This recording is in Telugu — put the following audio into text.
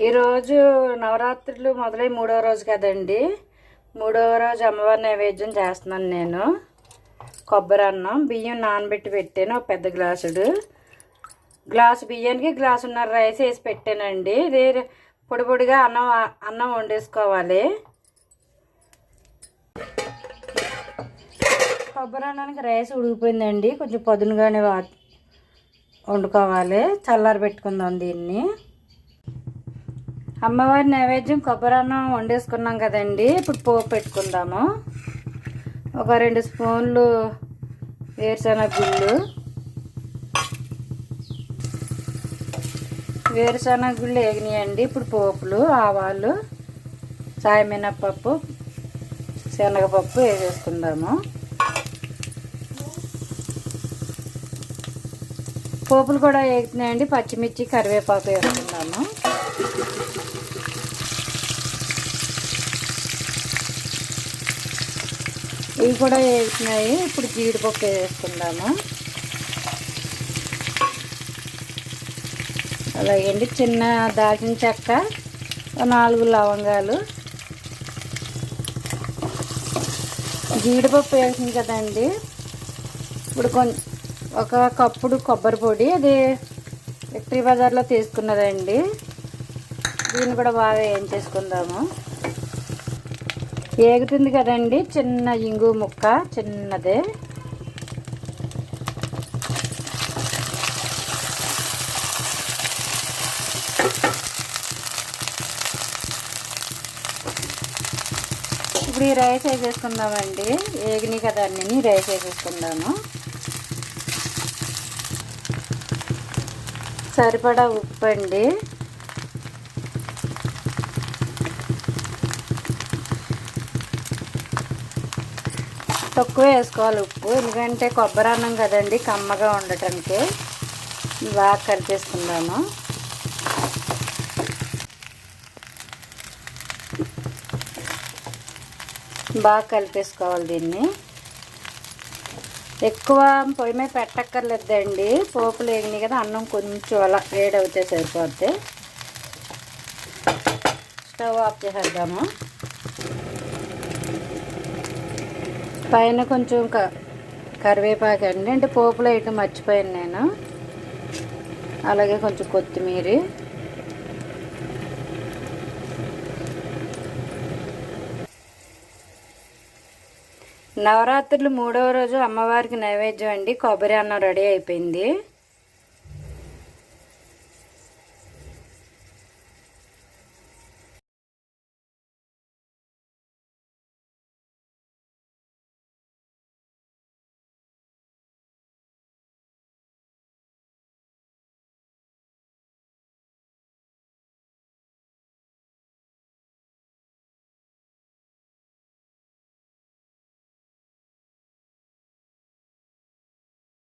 ఈరోజు నవరాత్రులు మొదలై మూడవ రోజు కదండి. మూడవ రోజు అమ్మవారి నైవేద్యం చేస్తున్నాను నేను. కొబ్బరి అన్నం బియ్యం నానబెట్టి పెట్టాను ఒక పెద్ద గ్లాసుడు. గ్లాసు బియ్యానికి గ్లాసున్నర రైస్ వేసి పెట్టానండి. ఇది పొడి పొడిగా అన్నం అన్నం వండేసుకోవాలి. కొబ్బరి అన్నానికి రైస్ ఉడికిపోయిందండి. కొంచెం పదునుగానే వా వండుకోవాలి. చల్లారి పెట్టుకుందాం దీన్ని. అమ్మవారి నైవేద్యం కొబ్బరి అన్నం వండేసుకున్నాం కదండి. ఇప్పుడు పోపు పెట్టుకుందాము. ఒక రెండు స్పూన్లు వేరుశనగ గుళ్ళు. వేరుశనగ గుళ్ళు వేగినాయండి ఇప్పుడు పోపులు ఆవాలు సాయమినప్పప్పు శనగపప్పు వేసేసుకుందాము. పోపులు కూడా వేగుతున్నాయండి పచ్చిమిర్చి కరివేపాకు వేసుకున్నాము ఇవి కూడా వేస్తున్నాయి ఇప్పుడు జీడిపప్పు వేసుకుందాము. అలాగేండి చిన్న దాల్చిన చెక్క నాలుగు లవంగాలు. జీడిపప్పు వేసింది కదండి. ఇప్పుడు కొంచెం ఒక కప్పుడు కొబ్బరి పొడి అది విక్టరీ బజార్లో తీసుకున్నదండి. దీన్ని కూడా బాగా వేయించేసుకుందాము. ఏగుతుంది కదండి చిన్న ఇంగు ముక్క చిన్నదే. ఇప్పుడు ఈ రైస్ వేసేసుకుందామండి. ఏగినాయి కదా అన్నీ రైస్ వేసేసుకుందాము. సరిపడా ఉప్పు అండి తక్కువ వేసుకోవాలి ఉప్పు. ఎందుకంటే కొబ్బరి అన్నం కదండి కమ్మగా ఉండటానికి. బాగా కలిపేసుకుందాము బాగా కలిపేసుకోవాలి దీన్ని. ఎక్కువ పొయ్యి మీద పెట్టక్కర్లేదండి. పోపులు వేగినాయి కదా అన్నం కొంచెం అలా వేడవుతే సరిపోద్ది. స్టవ్ ఆఫ్ చేసేద్దాము. పైన కొంచెం క కరివేపాకు అండి. అంటే పోపులు వేయటం మర్చిపోయాను నేను. అలాగే కొంచెం కొత్తిమీర. నవరాత్రులు మూడవ రోజు అమ్మవారికి నైవేద్యం అండి. కొబ్బరి అన్నం రెడీ అయిపోయింది.